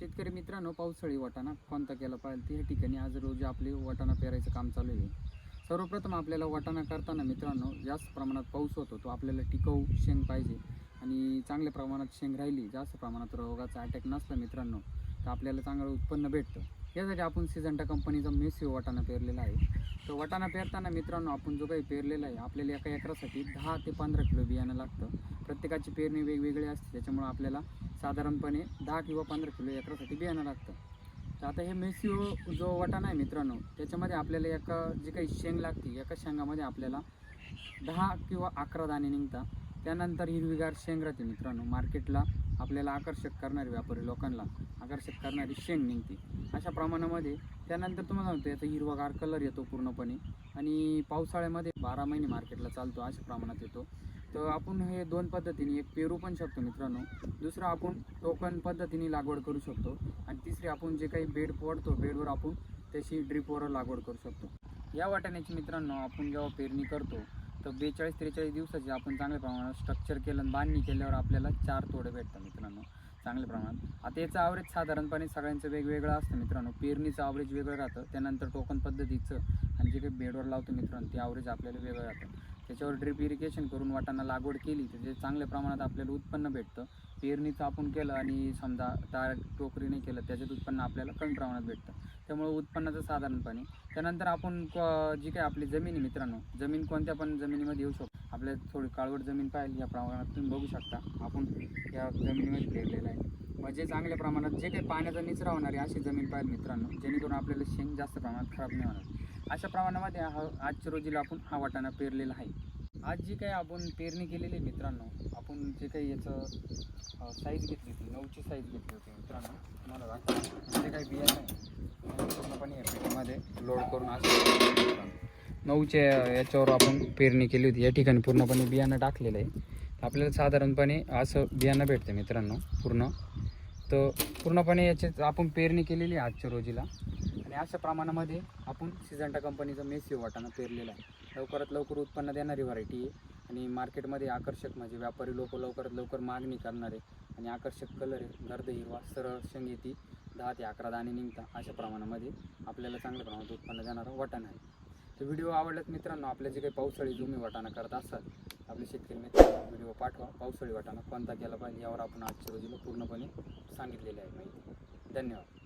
शेतकरी मित्रांनो पावसाळी वाटाणा कोणता केला पाहिजे? ते या ठिकाणी आज रोज आपले वाटाणा पेरायचं काम चालू आहे. सर्वप्रथम आपल्याला वाटाणा करताना मित्रांनो जास्त प्रमाणात पाऊस होतो तो आपल्याला टिकाऊ शेंग पाहिजे. आणि चांगल्या प्रमाणात शेंग राहिली जास्त प्रमाणात रोगाचा अटॅक नसला मित्रांनो तर आपल्याला चांगलं उत्पन्न भेटतं. यासाठी आपण सिजंटा कंपनीचा मेसिओ वाटाणा पेरलेला आहे. तर वाटाणा पेरताना मित्रांनो आपण जो काही पेरलेला आहे आपल्याला एका एकरासाठी दहा ते पंधरा किलो बियाणं लागतं. प्रत्येकाची पेरणी वेगवेगळी असते त्याच्यामुळे आपल्याला साधारणपणे दहा किंवा पंधरा किलो एकरासाठी बियाणं लागतं. तर आता हे मेसिओ जो वाटाणा आहे मित्रांनो त्याच्यामध्ये आपल्याला एका जी काही शेंग लागते एका शेंगामध्ये आपल्याला दहा किंवा अकरा दाणे निघतात. त्यानंतर हिरवीगार शेंग राहते मित्रांनो. मार्केटला आपल्याला आकर्षक करणारी व्यापारी लोकांना आकर्षक करणारी शेंग निघते. अशा प्रमाणामध्ये त्यानंतर तुम्हाला सांगतो याचा हिरवागार कलर येतो पूर्णपणे. आणि पावसाळ्यामध्ये बारा महिने मार्केटला चालतो अशा प्रमाणात येतो. तर आपण हे दोन पद्धतीने एक पेरू पण शकतो मित्रांनो दुसरं आपण टोकन पद्धतीने लागवड करू शकतो आणि तिसरी आपण जे काही बेड पडतो बेडवर आपण त्याची ड्रिपवर लागवड करू शकतो. या वाटाण्याची मित्रांनो आपण जेव्हा पेरणी करतो तर बेचाळीस त्रेचाळीस दिवसाची आपण चांगल्या प्रमाणात स्ट्रक्चर केलं आणि बांधणी केल्यावर आपल्याला चार तोडे भेटतात मित्रांनो चांगल्या प्रमाणात. आता याचं आवरेज साधारणपणे सगळ्यांचं वेगवेगळं असतं मित्रांनो पेरणीचं ॲव्हरेज वेगळं राहतं त्यानंतर टोकन पद्धतीचं आणि जे काही बेडवर लावतो मित्रांनो ते आवरेज आपल्याला वेगळं राहतं. त्याच्यावर ड्रिप इरिगेशन करून वाटाणा लागवड केली तर जे चांगल्या प्रमाणात आपल्याला उत्पन्न भेटतं. पेरणीचं आपण केलं आणि समजा डायरेक्ट टोकरी नाही केलं त्याच्यात उत्पन्न आपल्याला कमी प्रमाणात भेटतं. त्यामुळे उत्पन्नाचं साधारणपणे. त्यानंतर आपण क- जी काही आपली जमीन आहे मित्रांनो जमीन कोणत्या पण जमिनीमध्ये येऊ शकतो. आपल्या थोडी काळवट जमीन पाहिजे या प्रमाणात तुम्ही बघू शकता. आपण या जमिनीमध्ये पेरलेलं आहे. म्हणजे चांगल्या प्रमाणात जे काही पाण्याचा निचरा होणार आहे अशी जमीन पाहिजे मित्रांनो जेणेकरून आपल्याला शेंग जास्त प्रमाणात खराब नाही होणार. अशा प्रमाणामध्ये हा आजच्या रोजीला आपण हा वाटाणा पेरलेला आहे. आज जी काही आपण पेरणी केलेली आहे मित्रांनो आपण जे काही याचं साईज घेतली होती नऊची साईज घेतली होती मित्रांनो तुम्हाला जे काही बियाणं आहे पूर्णपणे या पेटीमध्ये लोड करून असं नऊच्या याच्यावर आपण पेरणी केली होती. या ठिकाणी पूर्णपणे बियाणं टाकलेलं आहे. तर आपल्याला साधारणपणे असं बियाणं भेटतं मित्रांनो पूर्ण. तर पूर्णपणे याच्यात आपण पेरणी केलेली आहे आजच्या रोजीला. आणि अशा प्रमाणामध्ये आपण सिजंटा कंपनीचं मेसिओ वाटाणा पेरलेला आहे. लवकरात लवकर उत्पन्न देणारी व्हरायटी आहे. आणि मार्केटमध्ये आकर्षक म्हणजे व्यापारी लोक लवकरात लवकर मागणी करणारे आणि आकर्षक कलर आहे. गर्द हिरवा सरळ शेंग येते दहा ते अकरा दाणे निघता अशा प्रमाणामध्ये आपल्याला चांगल्या प्रमाणात उत्पन्न देणारा वाटाणा आहे. तर व्हिडिओ आवडल्यास मित्रांनो आपल्या जे काही पावसाळी तुम्ही वाटाणा करत असाल आपले शेतकरी मित्र व्हिडिओ पाठवा. पावसाळी वाटाणा कोणता केला पाहिजे यावर आपण आजच्या रोजीला पूर्णपणे सांगितलेले आहे माहिती. धन्यवाद.